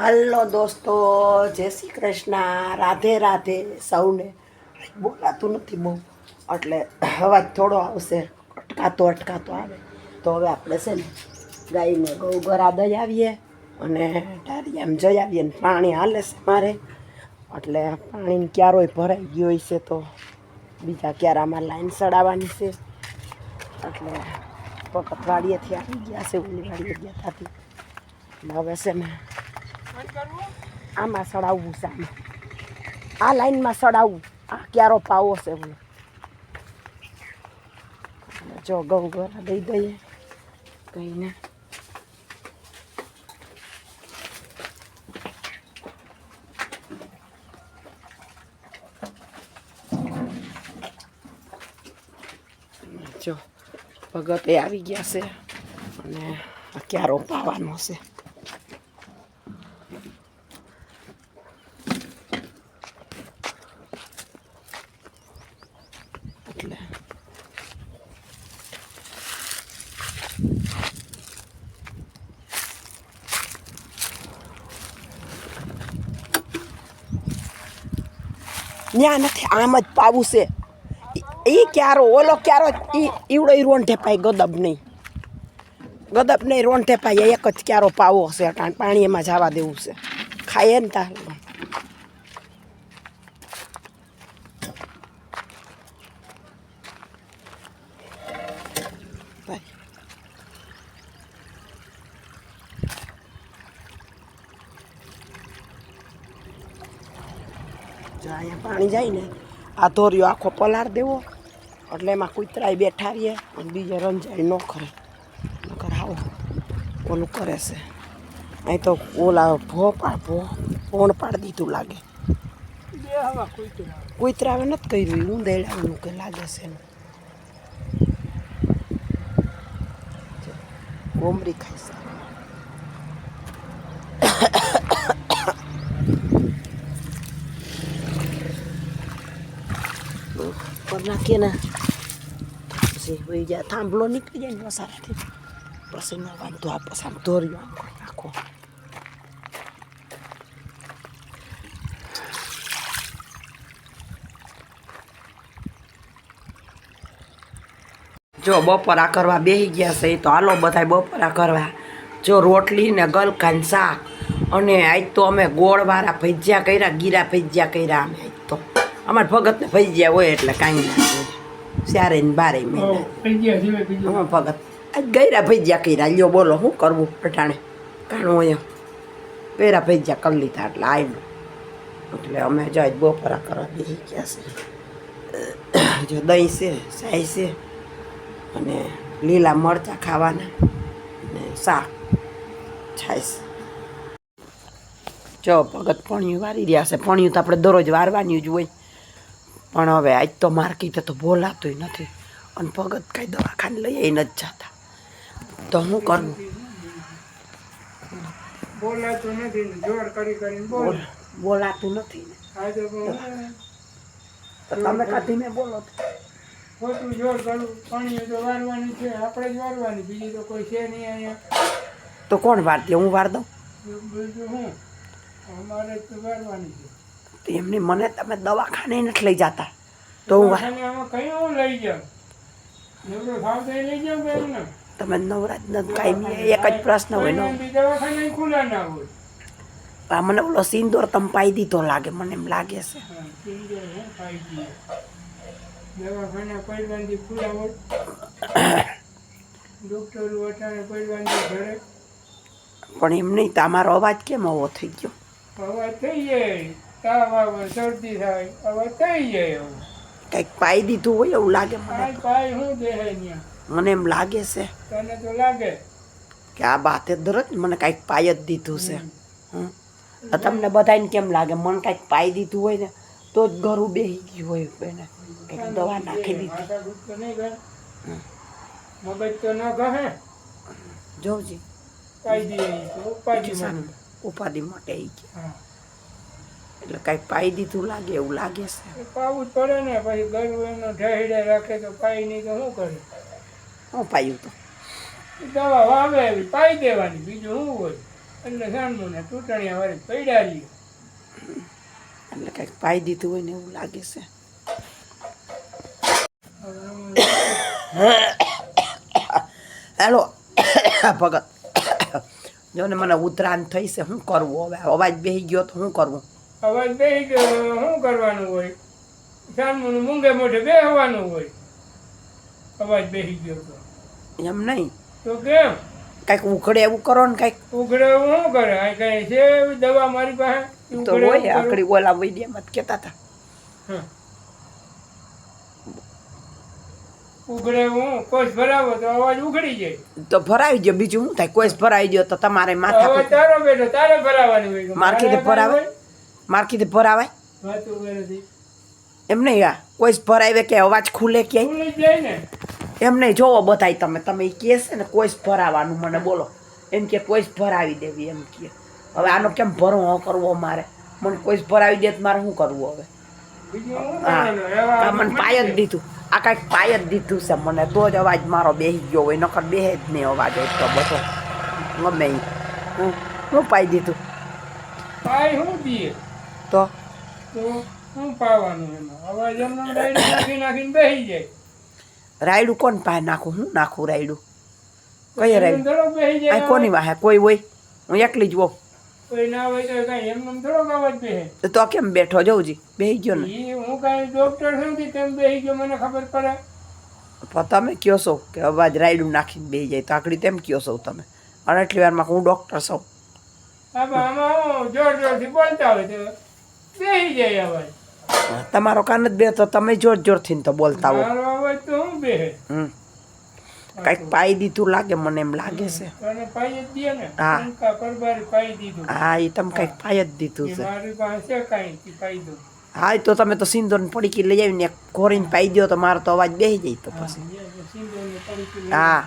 Hello દોસ્તો, જય શ્રી કૃષ્ણ. રાધે રાધે સૌને. બોલાતું નથી બહુ, એટલે અવાજ થોડો આવશે. અટકાતો અટકાતો આવે. તો હવે આપણે છે ને ગાયને ગૌ ઘરા દઈ આવીએ અને ડારિયામ જઈ આવીએ ને પાણી હાલે છે મારે. એટલે પાણીને ક્યારોય ભરાઈ ગયો છે તો બીજા ક્યારામાં લાઈન સડાવવાની છે. એટલે વખત વાડીએથી આવી ગયા છે ઓલી વાડીએ ગયા ત્યાંથી હવે છે ને આમાં સડાવવું છે આ લાઈનમાં સડાવવું આ ક્યારો પાવો છે બોલો જો ઘઉં ગોરા દઈ દઈએ. કહીને. જો ભગતે આવી ગયા છે. અને ક્યારો પાવાનો છે. ત્યાં નથી, આમ જ પાવું છે. એ ક્યારો, ઓલો ક્યારો, ઈ ઈવડો રોણ ઠેપાય ગદબ નહીં. ગદબ નહીં રોણ ઠેપાય એક જ ક્યારો પાવો અટાણ પાણી એમાં જવા દેવું છે. ખાઈએ ને તાર. અહીંયા પાણી જાય ને, આ ધોર્યો આખો પલાર દેવો. એટલે એમાં કૂતરાય બેઠા રહીએ અને બીજે રંજાઈ ન કરે. નકર આવો, ઓલું કરે છે. અહીં તો ઓલા ભો પા, ભો ભોણ પાડી દીધું લાગે. કૂતરા હવે નથી કર્યું દેડાવું કે લાગે છે એનું. ગોમરી ખાઈ પર નાખીએ ને પછી વહી જાય થાંભલો નીકળી જાય ને વસારાથી પછી ન વાંધો આ પછી આમ જો બપોરા કરવા બેસી ગયા છે, તો હાલો બધા બપોરા કરવા. જો રોટલી ને ગલકાન શાક. અને આજ તો અમે ગોળવાળા ભજીયા કર્યા, ગીરા ભજીયા કર્યા અમે. અમારે ભગતને ભજીયા હોય એટલે કાંઈ ના ચારે ને બારે મહિના. અમે ભગત. આજ ગયરા ભજીયા કર્યા. લ્યો બોલો શું કરવું પટાણે કાણું અહીંયા. પેરા ભજીયા કરી લીધા એટલે આવ્યું એટલે અમે જાય બપોરા કરવા બેસી ગયા છે. જો દહીં છે સાઈ છે અને લીલા મરચાં ખાવાના ને શાક છાય છે. જો ભગત પણિયું વારી રહ્યા છે. પણિયું તો આપણે દરરોજ વારવાની જ હોય. પણ હવે આજ તો માર્કેટે તો બોલાતું નથી. અને ભગત કાંઈ દવાખાને લઈ નથી જતા. તો હું કરું? બોલાતું નથી જોર કરી કરીને બોલ. બોલ. બોલાતું નથી ને. તમે કાઢી મેં બોલો તો. ખોટું જોર કરું પાણી તો વારવાની છે આપણે જ વારવાની બીજી તો કોઈ છે નહીં અહીંયા. તો કોણ વારતી હું વાર દઉં? હું. અમારે તો વારવાની છે. તો એમની મને તમે દવાખાને નથી લઈ જતા. તો હું લઈ જાઉં? તમે નવરાજ કાયમી એક જ પ્રશ્ન હોય ને. આ મને ઓલો સિંદોર તમે પાઈ દીધો લાગે મને એમ લાગે છે. પણ એમ નહીં તો અમારો અવાજ કેમ આવો થઈ ગયો? અવાજ થઈ જાય. તાવ શરદી થાય અવાજ થઈ જાય એવું કંઈક પાઈ દીધું હોય એવું લાગે મને મને એમ લાગે છે તને તો લાગે. કે આ બાતે દરજ મને કાંઈક પાઈ જ દીધું છે. તમને બધાને કેમ લાગે? મને કાંઈક પાઈ દીધું હોય ને તો જ ઘરું બેસી ગયું હોય બેને કંઈક દવા નાખી દીધી. મગજ તો ન કહે જોજી ઉપાધિ માટે. આઈ હા. એટલે કાંઈક પાઈ દીધું લાગે એવું લાગે છે. પાવું જ પડે ને પછી ગરુ એનો ઢહેડે રાખે તો પાઈ નહીં તો શું કરે? હું પાયું તો? દવા વાવે એવી પાઈ દેવાની બીજું શું હોય? એટલે સાંભળું તૂટણિયા વાળી પૈડા રહીએ એટલે કાંઈક પાઈ દીધું હોય ને એવું લાગે છે. હેલો ભગત. જો ને મને ઉત્તરાયણ થઈ છે શું કરવું? હવે અવાજ બેસી ગયો તો શું કરવું? અવાજ બે શું કરવાનું હોય? સાંભળું મૂંગે મોઢે બેસવાનું હોય. અવાજ બેસી ગયો તો. એમ નહીં? તો કેમ? કંઈક ઉઘડે એવું કરો ને કંઈક. ઉઘડે શું કરે? આ કઈ છે દવા મારી પાસે? તો હોય આકડી ઓલા વૈદ્યમાં મત કેતા હતા. ઉઘડે હું કોષ ભરાવો તો અવાજ ઉઘડી જાય. તો ભરાવી જાય બીજું શું થાય? કોઈ ભરાઈ ગયો તો તમારે માથા તારો બેઠો તારે ભરાવાની હોય. માર ભરાવે? હોય? મારકીતે ભરાવાય. એમ નહીં આ? કોઈ જ ભરાવે કે અવાજ ખુલે ક્યાંય? એમ નહીં જોવો બધાય તમે. તમે એ કહે છે ને કોઈ ભરાવાનું મને બોલો. એમ કે કોઈ ભરાવી દેવી એમ કે. હવે આનો કેમ ભરવો કરવો મારે? મને કોઈ ભરાવી દે તો મારે શું કરવું હવે? હા. મને પાય જ દીધું. આ કાંઈક પાય જ દીધું છે મને. તો જ અવાજ મારો બેસી ગયો હોય નકર બેહે જ નહીં અવાજ તો બધો. ગમે હું હું પાઈ દીધું? પાય શું દીએ તો? શું પાવાનું એમાં? અવાજ એમને રાયડું નાખી નાખીને બેસી જાય. રાયડું કોણ પાય નાખું? હું નાખું રાયડું? કઈ રાયડું? આ કોની વાહે? કોઈ હોય? હું એકલી જ હોઉં. કોઈ ના હોય તો કઈ એમને થોડોક અવાજ બેસે તો કેમ બેઠો જવું જી? બેસી ગયો ને. હું કઈ ડોક્ટર નથી તેમ બેસી ગયો મને ખબર પડે. તમે કયો છો કે અવાજ રાયડું નાખીને બે જાય? તો આકડી તેમ કયો છો તમે? અને એટલી વારમાં હું ડૉક્ટર છું. આમાં આમાં હું જોર જોરથી બોલતા હોય તો જાય અવાજ તમારો કાન જ બે તો તમે જોર જોરથી તો બોલતા હો. મારો અવાજ તો હું કંઈક પાઈ દીધું લાગે મને એમ લાગે છે. પાઈ જ દે ને? હા. પાઈ દીધું. હા એ તમે કંઈક પાઈ જ દીધું છે. મારી પાસે છે પાઈ દઉં. હા તો તમે તો સિંદૂર પડીકી લઈ આવીને ઘોરીને પાઈ દો તો મારો તો અવાજ બેસી જાય તો પછી. હા.